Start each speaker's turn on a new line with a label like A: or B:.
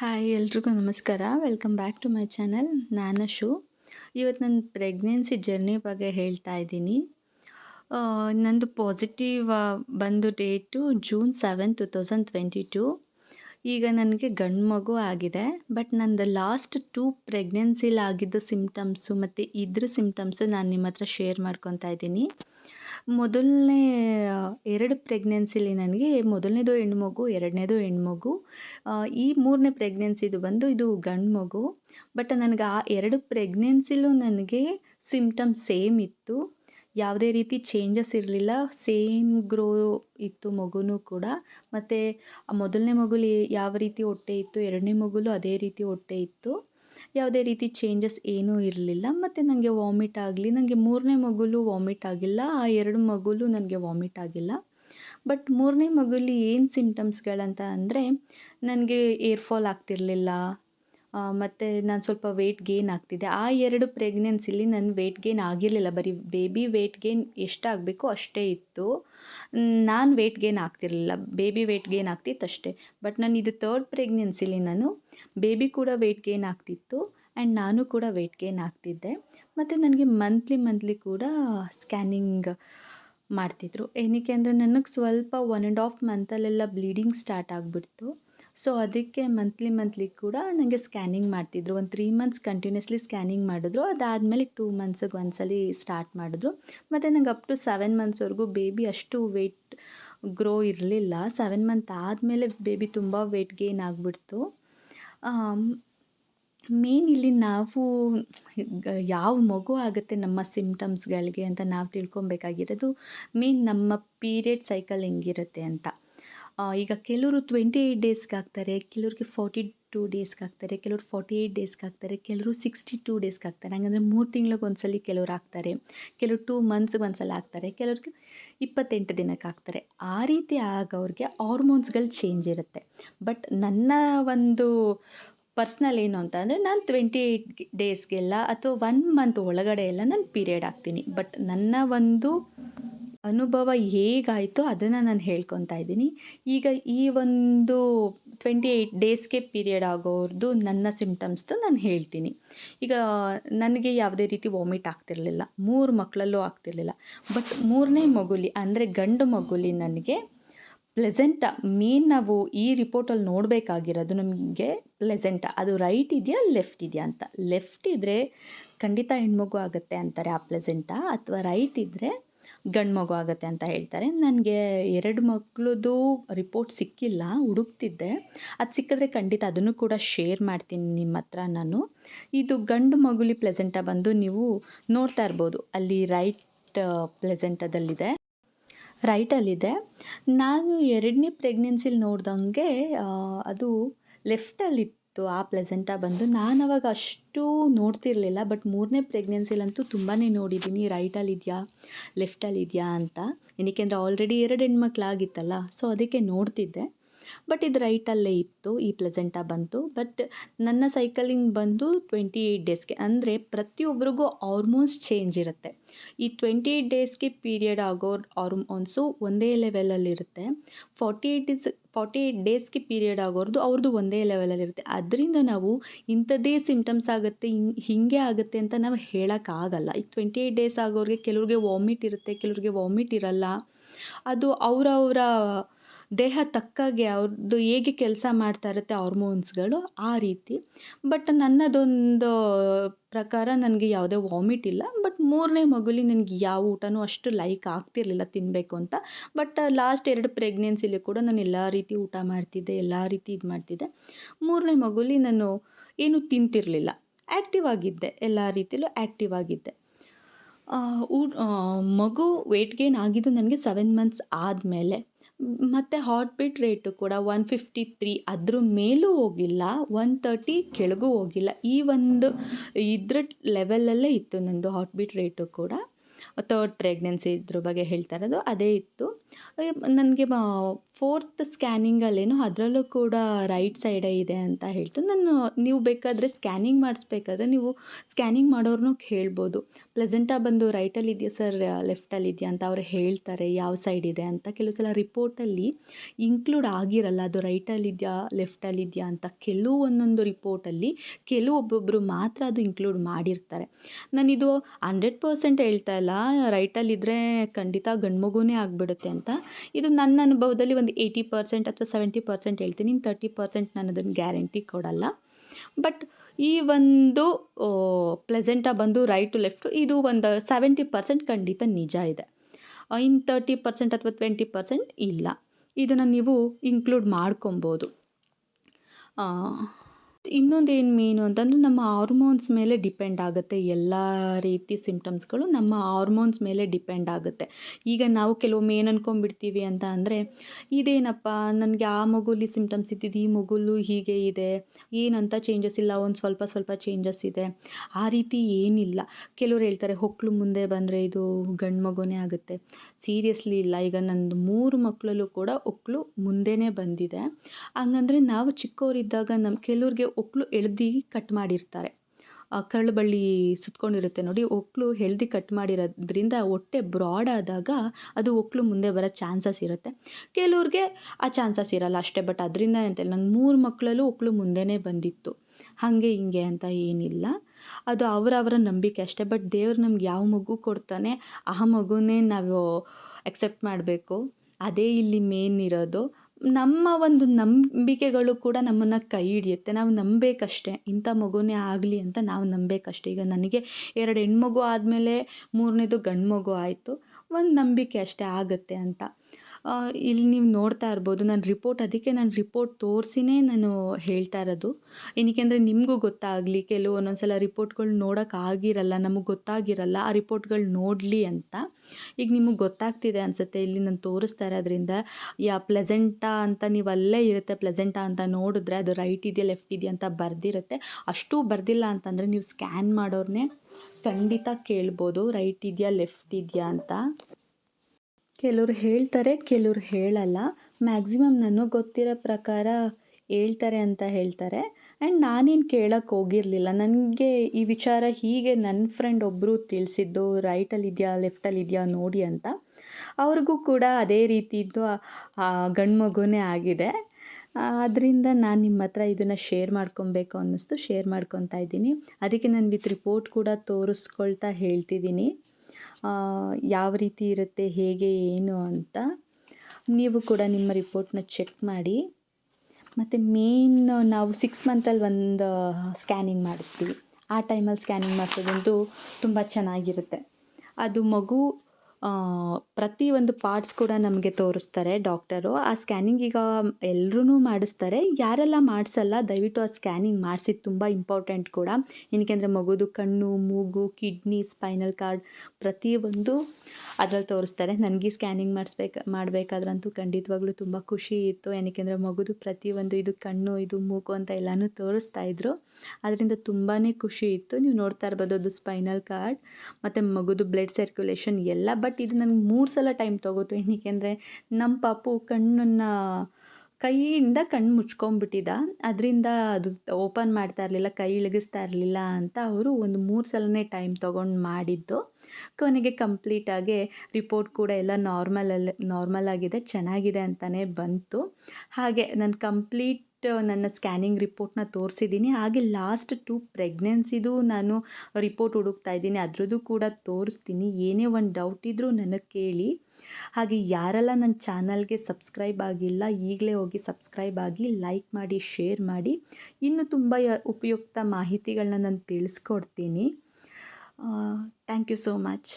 A: Hi, ಎಲ್ರಿಗೂ ನಮಸ್ಕಾರ. Welcome back to my channel ನಾನು ಶು ಇವತ್ತು ನನ್ನ ಪ್ರೆಗ್ನೆನ್ಸಿ ಜರ್ನಿ ಬಗ್ಗೆ ಹೇಳ್ತಾ ಇದ್ದೀನಿ. ನಂದು ಪಾಸಿಟಿವ್ ಬಂದು date June seven two thousand twenty two ಈಗ ನನಗೆ ಗಂಡು ಮಗು ಆಗಿದೆ ಬಟ್ ನಂದು ಲಾಸ್ಟ್ ಟೂ ಪ್ರೆಗ್ನೆನ್ಸಿಲಿ ಆಗಿದ್ದ ಸಿಮ್ಟಮ್ಸು ಮತ್ತು ಇದ್ರ ಸಿಮ್ಟಮ್ಸು ನಾನು ನಿಮ್ಮ ಹತ್ರ ಶೇರ್ ಮಾಡ್ಕೊತಾ ಇದ್ದೀನಿ. ಮೊದಲನೇ, ಎರಡು ಪ್ರೆಗ್ನೆನ್ಸಿಲಿ ನನಗೆ ಮೊದಲನೇದು ಹೆಣ್ಮಗು ಎರಡನೇದು ಹೆಣ್ಮಗು ಈ ಮೂರನೇ ಪ್ರೆಗ್ನೆನ್ಸಿದು ಬಂದು ಇದು ಗಂಡು ಮಗು ಬಟ್ ನನಗೆ ಆ ಎರಡು ಪ್ರೆಗ್ನೆನ್ಸಿಲೂ ನನಗೆ ಸಿಮ್ಟಮ್ಸ್ ಸೇಮ್ ಇತ್ತು. ಯಾವುದೇ ರೀತಿ ಚೇಂಜಸ್ ಇರಲಿಲ್ಲ. ಸೇಮ್ ಗ್ರೋ ಇತ್ತು ಮಗುನೂ ಕೂಡ. ಮತ್ತು ಮೊದಲನೇ ಮಗುಲಿ ಯಾವ ರೀತಿ ಹೊಟ್ಟೆ ಇತ್ತು? ಎರಡನೇ ಮಗುಲೂ ಅದೇ ರೀತಿ ಹೊಟ್ಟೆ ಇತ್ತು. ಯಾವುದೇ ರೀತಿ ಚೇಂಜಸ್ ಏನೂ ಇರಲಿಲ್ಲ. ಮತ್ತು ನನಗೆ ವಾಮಿಟ್ ಆಗಲಿ ನನಗೆ ಮೂರನೇ ಮಗುಲು ವಾಮಿಟ್ ಆಗಿಲ್ಲ. ಆ ಎರಡು ಮಗುಲು ನನಗೆ ವಾಮಿಟ್ ಆಗಿಲ್ಲ. ಬಟ್ ಮೂರನೇ ಮಗುಲಿ ಏನು ಸಿಂಪ್ಟಮ್ಸ್ಗಳಂತ ಅಂದರೆ ನನಗೆ ಏರ್ ಫಾಲ್ ಆಗ್ತಿರಲಿಲ್ಲ. ಮತ್ತು ನಾನು ಸ್ವಲ್ಪ ವೆಯ್ಟ್ ಗೇನ್ ಆಗ್ತಿದ್ದೆ ಆ ಎರಡು ಪ್ರೆಗ್ನೆನ್ಸಿಲಿ ನನ್ನ ವೆಯ್ಟ್ ಗೇನ್ ಆಗಿರಲಿಲ್ಲ. ಬರೀ ಬೇಬಿ ವೆಯ್ಟ್ ಗೇನ್ ಎಷ್ಟಾಗಬೇಕು ಅಷ್ಟೇ ಇತ್ತು. ನಾನು ವೆಯ್ಟ್ ಗೇನ್ ಆಗ್ತಿರಲಿಲ್ಲ. ಬೇಬಿ ವೆಯ್ಟ್ ಗೇನ್ ಆಗ್ತಿತ್ತು ಅಷ್ಟೇ. ಬಟ್ ನಾನು ಇದು ತರ್ಡ್ ಪ್ರೆಗ್ನೆನ್ಸಿಲಿ ನಾನು ಬೇಬಿ ಕೂಡ ವೆಯ್ಟ್ ಗೇನ್ ಆಗ್ತಿತ್ತು ಆ್ಯಂಡ್ ನಾನು ಕೂಡ ವೆಯ್ಟ್ ಗೇನ್ ಆಗ್ತಿದ್ದೆ. ಮತ್ತು ನನಗೆ ಮಂತ್ಲಿ ಮಂತ್ಲಿ ಕೂಡ ಸ್ಕ್ಯಾನಿಂಗ್ ಮಾಡ್ತಿದ್ರು. ಏನಕ್ಕೆ ಅಂದರೆ ನನಗೆ ಸ್ವಲ್ಪ ಒನ್ ಆ್ಯಂಡ್ ಆಫ್ ಮಂತಲ್ಲೆಲ್ಲ ಬ್ಲೀಡಿಂಗ್ ಸ್ಟಾರ್ಟ್ ಆಗಿಬಿಡ್ತು. ಸೊ ಅದಕ್ಕೆ ಮಂತ್ಲಿ ಮಂತ್ಲಿ ಕೂಡ ನನಗೆ ಸ್ಕ್ಯಾನಿಂಗ್ ಮಾಡ್ತಿದ್ರು. ಒಂದು ತ್ರೀ ಮಂತ್ಸ್ ಕಂಟಿನ್ಯೂಸ್ಲಿ ಸ್ಕ್ಯಾನಿಂಗ್ ಮಾಡಿದ್ರು. ಅದಾದಮೇಲೆ ಟೂ ಮಂತ್ಸಿಗೆ ಒಂದ್ಸಲಿ ಸ್ಟಾರ್ಟ್ ಮಾಡಿದ್ರು. ಮತ್ತು ನಂಗೆ ಅಪ್ ಟು ಸೆವೆನ್ ಮಂತ್ಸ್ವರೆಗೂ ಬೇಬಿ ಅಷ್ಟು ವೆಯ್ಟ್ ಗ್ರೋ ಇರಲಿಲ್ಲ. ಸೆವೆನ್ ಮಂತ್ ಆದಮೇಲೆ ಬೇಬಿ ತುಂಬ ವೆಯ್ಟ್ ಗೇನ್ ಆಗಿಬಿಡ್ತು. ಮೇನ್ ಇಲ್ಲಿ ನಾವು ಯಾವ ಮಗು ಆಗುತ್ತೆ ನಮ್ಮ ಸಿಮ್ಟಮ್ಸ್ಗಳಿಗೆ ಅಂತ ನಾವು ತಿಳ್ಕೊಬೇಕಾಗಿರೋದು ಮೇನ್ ನಮ್ಮ ಪೀರಿಯಡ್ ಸೈಕಲ್ ಹೆಂಗಿರುತ್ತೆ ಅಂತ. ಈಗ ಕೆಲವರು ಟ್ವೆಂಟಿ ಏಯ್ಟ್ ಡೇಸ್ಗೆ ಆಗ್ತಾರೆ ಕೆಲವ್ರಿಗೆ ಫಾರ್ಟಿ ಟೂ ಡೇಸ್ಗೆ ಆಗ್ತಾರೆ ಕೆಲವ್ರು ಫಾರ್ಟಿ ಏಯ್ಟ್ ಡೇಸ್ಗೆ ಆಗ್ತಾರೆ ಕೆಲವರು ಸಿಕ್ಸ್ಟಿ ಟೂ ಡೇಸ್ಗೆ ಆಗ್ತಾರೆ ಹಂಗಂದ್ರೆ ಮೂರು ತಿಂಗ್ಳಿಗೆ ಒಂದ್ಸಲ ಕೆಲವ್ರು ಆಗ್ತಾರೆ ಕೆಲವರು ಟೂ ಮಂತ್ಸ್ಗೆ ಒಂದ್ಸಲ ಆಗ್ತಾರೆ ಕೆಲವ್ರಿಗೆ ಇಪ್ಪತ್ತೆಂಟು ದಿನಕ್ಕೆ ಆಗ್ತಾರೆ ಆ ರೀತಿ ಆಗೋರಿಗೆ ಹಾರ್ಮೋನ್ಸ್ಗಳು ಚೇಂಜ್ ಇರುತ್ತೆ. ಬಟ್ ನನ್ನ ಒಂದು ಪರ್ಸ್ನಲ್ ಏನು ಅಂತ ಅಂದರೆ ನಾನು ಟ್ವೆಂಟಿ ಏಯ್ಟ್ ಡೇಸ್ಗೆಲ್ಲ ಅಥವಾ ಒನ್ ಮಂತ್ ಒಳಗಡೆ ಎಲ್ಲ ನಾನು ಪೀರಿಯಡ್ ಆಗ್ತೀನಿ ಬಟ್ ನನ್ನ ಒಂದು ಅನುಭವ ಹೇಗಾಯಿತೋ ಅದನ್ನು ನಾನು ಹೇಳ್ಕೊತಾ ಇದ್ದೀನಿ. ಈಗ ಈ ಒಂದು ಟ್ವೆಂಟಿ ಏಯ್ಟ್ ಡೇಸ್ಗೆ ಪೀರಿಯಡ್ ಆಗೋರ್ದು ನನ್ನ ಸಿಂಪ್ಟಮ್ಸ್ದು ನಾನು ಹೇಳ್ತೀನಿ. ಈಗ ನನಗೆ ಯಾವುದೇ ರೀತಿ ವಾಮಿಟ್ ಆಗ್ತಿರಲಿಲ್ಲ. ಮೂರು ಮಕ್ಕಳಲ್ಲೂ ಆಗ್ತಿರಲಿಲ್ಲ. ಬಟ್ ಮೂರನೇ ಮಗುಲಿ, ಅಂದರೆ ಗಂಡು ಮಗುಲಿ ನನಗೆ ಪ್ಲೆಸೆಂಟ ಮೇನ್ ನಾವು ಈ ರಿಪೋರ್ಟಲ್ಲಿ ನೋಡಬೇಕಾಗಿರೋದು ನಮಗೆ ಪ್ಲೆಸೆಂಟ ಅದು ರೈಟ್ ಇದೆಯಾ ಲೆಫ್ಟ್ ಇದೆಯಾ ಅಂತ. ಲೆಫ್ಟ್ ಇದ್ದರೆ ಖಂಡಿತ ಹೆಣ್ಮಗು ಆಗುತ್ತೆ ಅಂತಾರೆ ಆ ಪ್ಲೆಸೆಂಟ ಅಥವಾ ರೈಟ್ ಇದ್ದರೆ ಗಂಡು ಮಗು ಆಗುತ್ತೆ ಅಂತ ಹೇಳ್ತಾರೆ. ನನಗೆ ಎರಡು ಮಕ್ಳದ್ದು ರಿಪೋರ್ಟ್ ಸಿಕ್ಕಿಲ್ಲ, ಹುಡುಕ್ತಿದ್ದೆ. ಅದು ಸಿಕ್ಕಿದ್ರೆ ಖಂಡಿತ ಅದನ್ನು ಕೂಡ ಶೇರ್ ಮಾಡ್ತೀನಿ ನಿಮ್ಮ ಹತ್ರ ನಾನು. ಇದು ಗಂಡು ಮಗುಲಿ ಪ್ಲೆಸೆಂಟ ಬಂದು ನೀವು ನೋಡ್ತಾ ಇರ್ಬೋದು. ಅಲ್ಲಿ ರೈಟ್ ಪ್ಲೆಸೆಂಟದಲ್ಲಿದೆ ರೈಟಲ್ಲಿದೆ ನಾನು ಎರಡನೇ ಪ್ರೆಗ್ನೆನ್ಸಿಲಿ ನೋಡ್ದಂಗೆ ಅದು ಲೆಫ್ಟಲ್ಲಿತ್ತು ಆ ಪ್ಲೆಸೆಂಟ ಬಂದು ನಾನು ಅವಾಗ ಅಷ್ಟು ನೋಡ್ತಿರಲಿಲ್ಲ ಬಟ್ ಮೂರನೇ ಪ್ರೆಗ್ನೆನ್ಸಿಲಂತೂ ತುಂಬಾ ನೋಡಿದ್ದೀನಿ ರೈಟಲ್ಲಿದೆಯಾ ಲೆಫ್ಟಲ್ಲಿದೆಯಾ ಅಂತ. ಏನಕ್ಕೆ ಅಂದರೆ ಆಲ್ರೆಡಿ ಎರಡು ಹೆಣ್ಮಕ್ಳಾಗಿತ್ತಲ್ಲ ಸೊ ಅದಕ್ಕೆ ನೋಡ್ತಿದ್ದೆ. ಬಟ್ ಇದು ರೈಟಲ್ಲೇ ಇತ್ತು, ಈ ಪ್ಲೆಸೆಂಟ ಬಂತು. ಬಟ್ ನನ್ನ ಸೈಕಲಿಂಗ್ ಬಂದು ಟ್ವೆಂಟಿ ಏಯ್ಟ್ ಡೇಸ್ಗೆ ಅಂದರೆ ಪ್ರತಿಯೊಬ್ಬರಿಗೂ ಹಾರ್ಮೋನ್ಸ್ ಚೇಂಜ್ ಇರುತ್ತೆ. ಈ ಟ್ವೆಂಟಿ ಏಯ್ಟ್ ಡೇಸ್ಗೆ ಪೀರಿಯಡ್ ಆಗೋ ಹಾರ್ಮೋನ್ಸು ಒಂದೇ ಲೆವೆಲಲ್ಲಿರುತ್ತೆ forty eight is forty eight ಡೇಸ್ಗೆ ಪೀರಿಯಡ್ ಆಗೋರ್ದು ಅವ್ರದ್ದು ಒಂದೇ ಲೆವೆಲಲ್ಲಿರುತ್ತೆ ಅದರಿಂದ ನಾವು ಇಂಥದ್ದೇ ಸಿಮ್ಟಮ್ಸ್ ಆಗುತ್ತೆ, ಹಿಂಗೆ, ಹೀಗೆ ಆಗುತ್ತೆ ಅಂತ ನಾವು ಹೇಳೋಕ್ಕಾಗಲ್ಲ ಈಗ ಟ್ವೆಂಟಿ ಏಯ್ಟ್ ಡೇಸ್ ಆಗೋರಿಗೆ ಕೆಲವ್ರಿಗೆ ವಾಮಿಟ್ ಇರುತ್ತೆ, ಕೆಲವ್ರಿಗೆ ವಾಮಿಟ್ ಇರಲ್ಲ. ಅದು ಅವರವರ ದೇಹ ತಕ್ಕಾಗೆ ಅವ್ರದ್ದು ಹೇಗೆ ಕೆಲಸ ಮಾಡ್ತಾ ಇರುತ್ತೆ ಹಾರ್ಮೋನ್ಸ್ಗಳು ಆ ರೀತಿ. ಬಟ್ ನನ್ನದೊಂದು ಪ್ರಕಾರ ನನಗೆ ಯಾವುದೇ ವಾಮಿಟ್ ಇಲ್ಲ. ಬಟ್ ಮೂರನೇ ಮಗುಲಿ ನನಗೆ ಯಾವ ಊಟನೂ ಅಷ್ಟು ಲೈಕ್ ಆಗ್ತಿರಲಿಲ್ಲ ತಿನ್ನಬೇಕು ಅಂತ. ಬಟ್ ಲಾಸ್ಟ್ ಎರಡು ಪ್ರೆಗ್ನೆನ್ಸಿಲಿ ಕೂಡ ನಾನು ಎಲ್ಲ ರೀತಿ ಊಟ ಮಾಡ್ತಿದ್ದೆ, ಎಲ್ಲ ರೀತಿ ಇದು ಮಾಡ್ತಿದ್ದೆ. ಮೂರನೇ ಮಗುಲಿ ನಾನು ಏನೂ ತಿಂತಿರಲಿಲ್ಲ. ಆ್ಯಕ್ಟಿವ್ ಆಗಿದ್ದೆ, ಎಲ್ಲ ರೀತಿಯಲ್ಲೂ ಆ್ಯಕ್ಟಿವ್ ಆಗಿದ್ದೆ. ಊ ಮಗು ವೆಯ್ಟ್ ಗೇನ್ ಆಗಿದ್ದು ನನಗೆ ಸೆವೆನ್ ಮಂತ್ಸ್ ಆದಮೇಲೆ. ಮತ್ತು ಹಾರ್ಟ್ ಬೀಟ್ ರೇಟು ಕೂಡ ಒನ್ ಫಿಫ್ಟಿ ತ್ರೀ ಅದ್ರ ಮೇಲೂ ಹೋಗಿಲ್ಲ ಒನ್ ತರ್ಟಿ ಕೆಳಗೂ ಹೋಗಿಲ್ಲ. ಈ ಒಂದು ಇದ್ರ ಲೆವೆಲಲ್ಲೇ ಇತ್ತು ನನ್ನದು ಹಾರ್ಟ್ ಬೀಟ್ ರೇಟು ಕೂಡ. ತರ್ಡ್ ಪ್ರೆಗ್ನೆನ್ಸಿ ಇದ್ರ ಬಗ್ಗೆ ಹೇಳ್ತಾ ಇರೋದು, ಅದೇ ಇತ್ತು. ನನಗೆ ಫೋರ್ತ್ ಸ್ಕ್ಯಾನಿಂಗಲ್ಲೇನೋ ಅದರಲ್ಲೂ ಕೂಡ ರೈಟ್ ಸೈಡೇ ಇದೆ ಅಂತ ಹೇಳ್ತು. ನಾನು, ನೀವು ಬೇಕಾದರೆ ಸ್ಕ್ಯಾನಿಂಗ್ ಮಾಡಿಸ್ಬೇಕಾದ್ರೆ ನೀವು ಸ್ಕ್ಯಾನಿಂಗ್ ಮಾಡೋರ್ನೂ ಕೇಳ್ಬೋದು ಪ್ಲೆಸೆಂಟಾ ಬಂದು ರೈಟಲ್ಲಿ ಇದೆಯಾ ಸರ್ ಲೆಫ್ಟಲ್ಲಿ ಇದೆಯಾ ಅಂತ ಅವ್ರು ಹೇಳ್ತಾರೆ, ಯಾವ ಸೈಡ್ ಇದೆ ಅಂತ. ಕೆಲವು ಸಲ ರಿಪೋರ್ಟಲ್ಲಿ ಇನ್ಕ್ಲೂಡ್ ಆಗಿರಲ್ಲ, ಅದು ರೈಟಲ್ಲಿದೆಯಾ ಲೆಫ್ಟಲ್ಲಿದೆಯಾ ಅಂತ. ಕೆಲವು ಒಂದೊಂದು ರಿಪೋರ್ಟಲ್ಲಿ ಕೆಲವೊಬ್ಬೊಬ್ಬರು ಮಾತ್ರ ಅದು ಇನ್ಕ್ಲೂಡ್ ಮಾಡಿರ್ತಾರೆ. ನಾನಿದು ಹಂಡ್ರೆಡ್ ಪರ್ಸೆಂಟ್ ಹೇಳ್ತಾ ಇಲ್ಲ. ರೈಟಲ್ಲಿದ್ದರೆ ಖಂಡಿತ ಗಂಡು ಮಗುನೇ ಆಗಿಬಿಡುತ್ತೆ ಅಂತ. ಇದು ನನ್ನ ಅನುಭವದಲ್ಲಿ ಒಂದು ಏಯ್ಟಿ ಪರ್ಸೆಂಟ್ ಅಥವಾ ಸೆವೆಂಟಿ ಪರ್ಸೆಂಟ್ ಹೇಳ್ತೀನಿ. ಇನ್ನು ತರ್ಟಿ ಪರ್ಸೆಂಟ್ ನಾನು ಅದನ್ನು ಗ್ಯಾರಂಟಿ ಕೊಡಲ್ಲ. ಬಟ್ ಈ ಒಂದು ಪ್ಲೆಸೆಂಟಾಗಿ ಬಂದು ರೈಟ್ ಟು ಲೆಫ್ಟು ಇದು ಒಂದು ಸೆವೆಂಟಿ ಪರ್ಸೆಂಟ್ ಖಂಡಿತ ನಿಜ ಇದೆ. ಇನ್ನು ತರ್ಟಿ ಪರ್ಸೆಂಟ್ ಅಥವಾ ಟ್ವೆಂಟಿ ಪರ್ಸೆಂಟ್ ಇಲ್ಲ. ಇದನ್ನು ನೀವು ಇನ್ಕ್ಲೂಡ್ ಮಾಡ್ಕೊಬೋದು. ಇನ್ನೊಂದು ಏನು ಮೇನು ಅಂತಂದರೆ ನಮ್ಮ ಹಾರ್ಮೋನ್ಸ್ ಮೇಲೆ ಡಿಪೆಂಡ್ ಆಗುತ್ತೆ. ಎಲ್ಲ ರೀತಿ ಸಿಂಪ್ಟಮ್ಸ್ಗಳು ನಮ್ಮ ಹಾರ್ಮೋನ್ಸ್ ಮೇಲೆ ಡಿಪೆಂಡ್ ಆಗುತ್ತೆ. ಈಗ ನಾವು ಕೆಲವೊಮ್ಮೆ ಏನು ಅನ್ಕೊಂಡ್ಬಿಡ್ತೀವಿ ಅಂತ ಅಂದರೆ, ಇದೇನಪ್ಪ, ನನಗೆ ಆ ಮಗುಲಿ ಸಿಂಪ್ಟಮ್ಸ್ ಇದ್ದಿದ್ದು, ಈ ಮಗುಲು ಹೀಗೆ ಇದೆ, ಏನಂತ ಚೇಂಜಸ್ ಇಲ್ಲ, ಒಂದು ಸ್ವಲ್ಪ ಸ್ವಲ್ಪ ಚೇಂಜಸ್ ಇದೆ. ಆ ರೀತಿ ಏನಿಲ್ಲ. ಕೆಲವ್ರು ಹೇಳ್ತಾರೆ ಹೊಕ್ಕಳು ಮುಂದೆ ಬಂದರೆ ಇದು ಗಂಡು ಮಗುನೇ ಆಗುತ್ತೆ. ಸೀರಿಯಸ್ಲಿ ಇಲ್ಲ. ಈಗ ನಂದು ಮೂರು ಮಕ್ಕಳಲ್ಲೂ ಕೂಡ ಹೊಕ್ಕಳು ಮುಂದೆನೇ ಬಂದಿದೆ. ಹಂಗಂದ್ರೆ ನಾವು ಚಿಕ್ಕವರಿದ್ದಾಗ ನಮ್ಮ ಕೆಲವ್ರಿಗೆ ಹೊಕ್ಳು ಎಳ್ದು ಕಟ್ ಮಾಡಿರ್ತಾರೆ. ಕರಳು ಬಳ್ಳಿ ಸುತ್ಕೊಂಡಿರುತ್ತೆ ನೋಡಿ ಒಕ್ಳು ಎಳ್ದು ಕಟ್ ಮಾಡಿರೋದ್ರಿಂದ ಹೊಟ್ಟೆ ಬ್ರಾಡ್ ಆದಾಗ ಅದು ಒಕ್ಳು ಮುಂದೆ ಬರೋ ಚಾನ್ಸಸ್ ಇರುತ್ತೆ. ಕೆಲವ್ರಿಗೆ ಆ ಚಾನ್ಸಸ್ ಇರಲ್ಲ ಅಷ್ಟೇ ಬಟ್ ಅದರಿಂದ ಅಂತಿಲ್ಲ ನಂಗೆ ಮೂರು ಮಕ್ಕಳಲ್ಲೂ ಒಕ್ಳು ಮುಂದೆನೇ ಬಂದಿತ್ತು. ಹಾಗೆ ಹಿಂಗೆ ಅಂತ ಏನಿಲ್ಲ. ಅದು ಅವರವರ ನಂಬಿಕೆ ಅಷ್ಟೇ ಬಟ್ ದೇವ್ರು ನಮ್ಗೆ ಯಾವ ಮಗು ಕೊಡ್ತಾನೆ, ಆ ಮಗುನೇ ನಾವು ಎಕ್ಸೆಪ್ಟ್ ಮಾಡಬೇಕು. ಅದೇ ಇಲ್ಲಿ ಮೇನ್ ಇರೋದು. ನಮ್ಮ ಒಂದು ನಂಬಿಕೆಗಳು ಕೂಡ ನಮ್ಮನ್ನು ಕೈ ಹಿಡಿಯುತ್ತೆ. ನಾವು ನಂಬೇಕಷ್ಟೆ. ಇಂಥ ಮಗುನೇ ಆಗಲಿ ಅಂತ ನಾವು ನಂಬೇಕಷ್ಟೆ. ಈಗ ನನಗೆ ಎರಡು ಹೆಣ್ಮಗು ಆದಮೇಲೆ ಮೂರನೇದು ಗಂಡು ಮಗು ಆಯಿತು. ಒಂದು ನಂಬಿಕೆ ಅಷ್ಟೇ ಆಗುತ್ತೆ ಅಂತ. ಇಲ್ಲಿ ನೀವು ನೋಡ್ತಾ ಇರ್ಬೋದು, ನಾನು ರಿಪೋರ್ಟ್ ಅದಕ್ಕೆ ನಾನು ರಿಪೋರ್ಟ್ ತೋರಿಸಿನೇ ನಾನು ಹೇಳ್ತಾ ಇರೋದು. ಏನಕ್ಕೆ ಅಂದರೆ ನಿಮಗೂ ಗೊತ್ತಾಗಲಿ, ಕೆಲವು ಒಂದೊಂದು ಸಲ ರಿಪೋರ್ಟ್ಗಳು ನೋಡೋಕ್ಕಾಗಿರಲ್ಲ ನಮಗೆ ಗೊತ್ತಾಗಿರಲ್ಲ, ಆ ರಿಪೋರ್ಟ್ಗಳು ನೋಡಲಿ ಅಂತ. ಈಗ ನಿಮಗೆ ಗೊತ್ತಾಗ್ತಿದೆ ಅನಿಸುತ್ತೆ, ಇಲ್ಲಿ ನಾನು ತೋರಿಸ್ತಾ ಇರೋದ್ರಿಂದ, ಯಾ ಪ್ಲೆಸೆಂಟಾ ಅಂತ ನೀವು ಅಲ್ಲೇ ಇರುತ್ತೆ ಪ್ಲೆಸೆಂಟಾ ಅಂತ ನೋಡಿದ್ರೆ ಅದು ರೈಟ್ ಇದೆಯಾ ಲೆಫ್ಟ್ ಇದೆಯಾ ಅಂತ ಬರ್ದಿರುತ್ತೆ. ಅಷ್ಟು ಬರ್ದಿಲ್ಲ ಅಂತಂದರೆ ನೀವು ಸ್ಕ್ಯಾನ್ ಮಾಡೋರನ್ನೇ ಖಂಡಿತ ಕೇಳ್ಬೋದು ರೈಟ್ ಇದೆಯಾ ಲೆಫ್ಟ್ ಇದೆಯಾ ಅಂತ. ಕೆಲವ್ರು ಹೇಳ್ತಾರೆ, ಕೆಲವ್ರು ಹೇಳಲ್ಲ. ಮ್ಯಾಕ್ಸಿಮಮ್ ನನಗೆ ಗೊತ್ತಿರೋ ಪ್ರಕಾರ ಹೇಳ್ತಾರೆ ಅಂತ ಹೇಳ್ತಾರೆ. ಆ್ಯಂಡ್ ನಾನೇನು ಕೇಳೋಕ್ಕೆ ಹೋಗಿರಲಿಲ್ಲ. ನನಗೆ ಈ ವಿಚಾರ ಹೀಗೆ ನನ್ನ ಫ್ರೆಂಡ್ ಒಬ್ಬರು ತಿಳಿಸಿದ್ದು ರೈಟಲ್ಲಿದೆಯಾ ಲೆಫ್ಟಲ್ಲಿದೆಯಾ ನೋಡಿ ಅಂತ. ಅವ್ರಿಗೂ ಕೂಡ ಅದೇ ರೀತಿಯದ್ದು ಗಂಡು ಮಗುನೇ ಆಗಿದೆ. ಅದರಿಂದ ನಾನು ನಿಮ್ಮ ಹತ್ರ ಇದನ್ನು ಶೇರ್ ಮಾಡ್ಕೊಬೇಕು ಅನ್ನಿಸ್ತು. ಶೇರ್ ಮಾಡ್ಕೊತಾ ಇದ್ದೀನಿ. ಅದಕ್ಕೆ ನಾನು ವಿತ್ ರಿಪೋರ್ಟ್ ಕೂಡ ತೋರಿಸ್ಕೊಳ್ತಾ ಹೇಳ್ತಿದ್ದೀನಿ. ಯಾವ ರೀತಿ ಇರುತ್ತೆ, ಹೇಗೆ, ಏನು ಅಂತ ನೀವು ಕೂಡ ನಿಮ್ಮ ರಿಪೋರ್ಟ್ನ ಚೆಕ್ ಮಾಡಿ. ಮತ್ತು ಮೇನ್ ನಾವು ಸಿಕ್ಸ್ ಮಂತಲ್ಲಿ ಒಂದು ಸ್ಕ್ಯಾನಿಂಗ್ ಮಾಡಿಸ್ತೀವಿ. ಆ ಟೈಮಲ್ಲಿ ಸ್ಕ್ಯಾನಿಂಗ್ ಮಾಡಿಸೋದಂತೂ ತುಂಬ ಚೆನ್ನಾಗಿರುತ್ತೆ. ಅದು ಮಗು ಪ್ರತಿ ಒಂದು ಪಾರ್ಟ್ಸ್ ಕೂಡ ನಮಗೆ ತೋರಿಸ್ತಾರೆ ಡಾಕ್ಟರು ಆ ಸ್ಕ್ಯಾನಿಂಗ್ ಈಗ ಎಲ್ಲರೂ ಮಾಡಿಸ್ತಾರೆ. ಯಾರೆಲ್ಲ ಮಾಡಿಸಲ್ಲ, ದಯವಿಟ್ಟು ಆ ಸ್ಕ್ಯಾನಿಂಗ್ ಮಾಡಿಸಿದ್ದು ತುಂಬ ಇಂಪಾರ್ಟೆಂಟ್ ಕೂಡ. ಏನಕ್ಕೆ ಅಂದರೆ ಮಗುದು ಕಣ್ಣು, ಮೂಗು ಕಿಡ್ನಿ ಸ್ಪೈನಲ್ ಕಾರ್ಡ್ ಪ್ರತಿಯೊಂದು ಅದರಲ್ಲಿ ತೋರಿಸ್ತಾರೆ. ನನಗೆ ಸ್ಕ್ಯಾನಿಂಗ್ ಮಾಡಿಸ್ಬೇಕು, ಮಾಡಬೇಕಾದ್ರಂತೂ ಖಂಡಿತವಾಗ್ಲೂ ತುಂಬ ಖುಷಿ ಇತ್ತು. ಏನಕ್ಕೆ ಅಂದರೆ ಮಗುದು ಪ್ರತಿಯೊಂದು ಇದು ಕಣ್ಣು, ಇದು ಮೂಗು ಅಂತ ಎಲ್ಲನೂ ತೋರಿಸ್ತಾ ಇದ್ರು. ಅದರಿಂದ ತುಂಬಾ ಖುಷಿ ಇತ್ತು. ನೀವು ನೋಡ್ತಾ ಇರ್ಬೋದು ಅದು ಸ್ಪೈನಲ್ ಕಾರ್ಡ್ ಮತ್ತು ಮಗುದು ಬ್ಲಡ್ ಸರ್ಕ್ಯುಲೇಷನ್ ಎಲ್ಲ. ಇದು ನನಗೆ ಮೂರು ಸಲ ಟೈಮ್ ತೊಗೋತು. ಏನಕ್ಕೆ ನಮ್ಮ ಪಾಪು ಕಣ್ಣನ್ನು ಕೈಯಿಂದ ಕಣ್ಣು ಮುಚ್ಕೊಂಬಿಟ್ಟಿದ್ದ ಅದರಿಂದ ಅದು ಓಪನ್ ಮಾಡ್ತಾ ಇರಲಿಲ್ಲ, ಕೈ ಇಳಗಿಸ್ತಾ ಇರಲಿಲ್ಲ ಅಂತ ಅವರು ಒಂದು ಮೂರು ಸಲನೇ ಟೈಮ್ ತೊಗೊಂಡು ಮಾಡಿದ್ದು. ಕೊನೆಗೆ ಕಂಪ್ಲೀಟಾಗಿ ರಿಪೋರ್ಟ್ ಕೂಡ ಎಲ್ಲ ನಾರ್ಮಲಲ್ಲಿ ನಾರ್ಮಲ್ ಆಗಿದೆ, ಚೆನ್ನಾಗಿದೆ ಅಂತಲೇ ಬಂತು. ಹಾಗೆ ನಾನು ಕಂಪ್ಲೀಟ್ ನನ್ನ ಸ್ಕ್ಯಾನಿಂಗ್ ರಿಪೋರ್ಟ್ನ ತೋರಿಸಿದ್ದೀನಿ ಹಾಗೆ ಲಾಸ್ಟ್ ಟು ಪ್ರೆಗ್ನೆನ್ಸಿದು ನಾನು ರಿಪೋರ್ಟ್ ಹುಡುಕ್ತಾ ಇದ್ದೀನಿ. ಅದರದ್ದು ಕೂಡ ತೋರಿಸ್ತೀನಿ. ಏನೇ ಒಂದು ಡೌಟ್ ಇದ್ದರೂ ನನಗೆ ಕೇಳಿ. ಹಾಗೆ ಯಾರೆಲ್ಲ ನನ್ನ ಚಾನಲ್ಗೆ ಸಬ್ಸ್ಕ್ರೈಬ್ ಆಗಿಲ್ಲ, ಈಗಲೇ ಹೋಗಿ ಸಬ್ಸ್ಕ್ರೈಬ್ ಆಗಿ ಲೈಕ್ ಮಾಡಿ ಶೇರ್ ಮಾಡಿ. ಇನ್ನು ತುಂಬ ಉಪಯುಕ್ತ ಮಾಹಿತಿಗಳನ್ನ ನಾನು ತಿಳಿಸ್ಕೊಡ್ತೀನಿ. Thank you so much